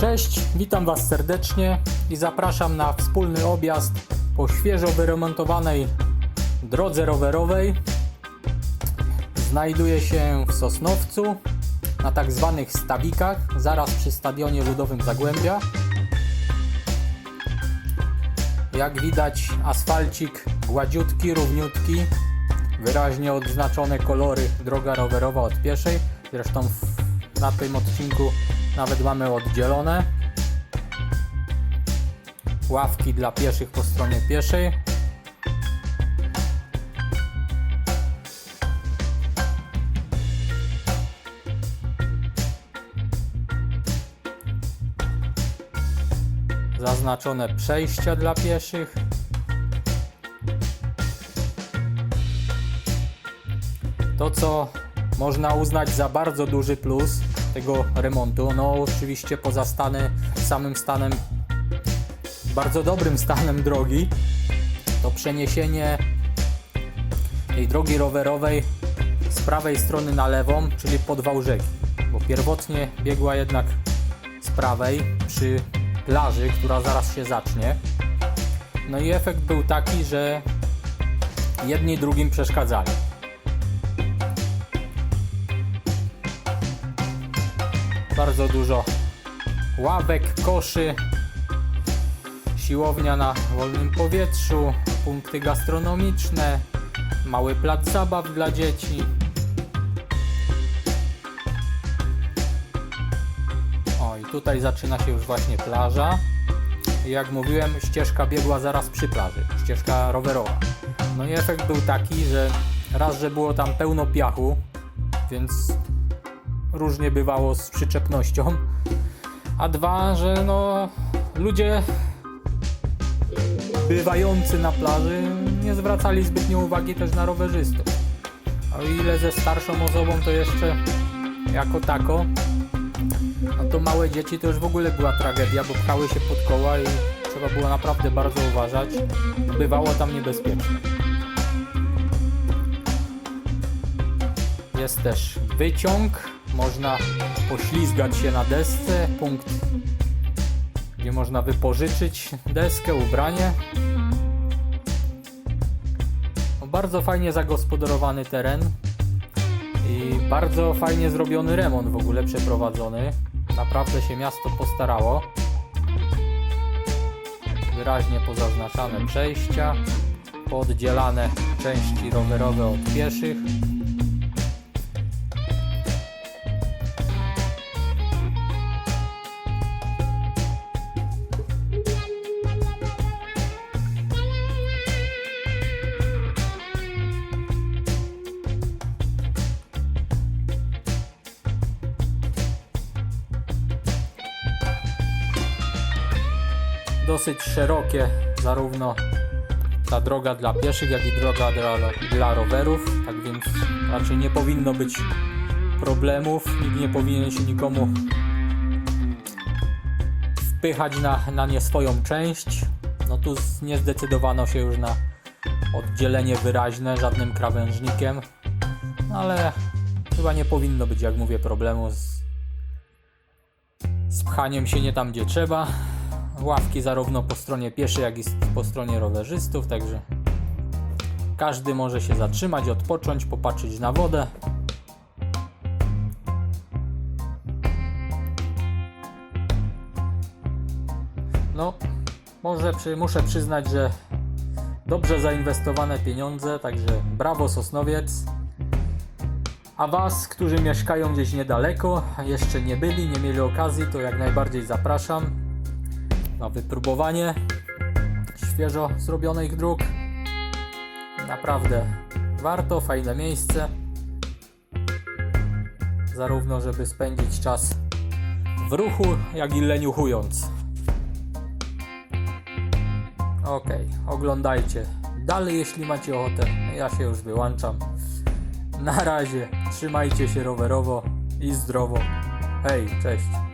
Cześć, witam Was serdecznie i zapraszam na wspólny objazd po świeżo wyremontowanej drodze rowerowej. Znajduje się w Sosnowcu na tak zwanych stawikach, zaraz przy Stadionie Ludowym Zagłębia. Jak widać asfalcik gładziutki, równiutki, wyraźnie odznaczone kolory droga rowerowa od pieszej. Zresztą na tym odcinku nawet mamy oddzielone. Ławki dla pieszych po stronie pieszej. Zaznaczone przejścia dla pieszych. To, co można uznać za bardzo duży plus tego remontu, no oczywiście poza stany, samym stanem, bardzo dobrym stanem drogi, to przeniesienie tej drogi rowerowej z prawej strony na lewą, czyli pod wał rzeki, bo pierwotnie biegła jednak z prawej przy plaży, która zaraz się zacznie. No i efekt był taki, że jedni drugim przeszkadzali. Bardzo dużo ławek, koszy, siłownia na wolnym powietrzu, punkty gastronomiczne, mały plac zabaw dla dzieci. O i tutaj zaczyna się już właśnie plaża. Jak mówiłem, ścieżka biegła zaraz przy plaży, ścieżka rowerowa. No i efekt był taki, że raz, że było tam pełno piachu, więc różnie bywało z przyczepnością, a dwa, że no ludzie bywający na plaży nie zwracali zbytnio uwagi też na rowerzystów. O ile ze starszą osobą to jeszcze jako tako, no to małe dzieci to już w ogóle była tragedia, bo pchały się pod koła i trzeba było naprawdę bardzo uważać. Bywało tam niebezpiecznie. Jest też wyciąg, można poślizgać się na desce, punkt, gdzie można wypożyczyć deskę, ubranie. No, bardzo fajnie zagospodarowany teren i bardzo fajnie zrobiony remont w ogóle przeprowadzony. Naprawdę się miasto postarało. Wyraźnie pozaznaczane przejścia, pooddzielane części rowerowe od pieszych. Dosyć szerokie, zarówno ta droga dla pieszych, jak i droga dla, dla rowerów, tak więc raczej nie powinno być problemów, nikt nie powinien się nikomu wpychać na, na nie swoją część. No tu nie zdecydowano się już na oddzielenie wyraźne żadnym krawężnikiem, ale chyba nie powinno być, jak mówię, problemu z, z pchaniem się nie tam, gdzie trzeba ławki zarówno po stronie pieszej, jak i po stronie rowerzystów, także każdy może się zatrzymać, odpocząć, popatrzeć na wodę. No, może przy, muszę przyznać, że dobrze zainwestowane pieniądze, także brawo Sosnowiec. A Was, którzy mieszkają gdzieś niedaleko, jeszcze nie byli, nie mieli okazji, to jak najbardziej zapraszam na wypróbowanie świeżo zrobionych dróg. Naprawdę warto, fajne miejsce. Zarówno, żeby spędzić czas w ruchu, jak i leniuchując. Ok, oglądajcie dalej, jeśli macie ochotę. Ja się już wyłączam. Na razie, trzymajcie się rowerowo i zdrowo. Hej, cześć.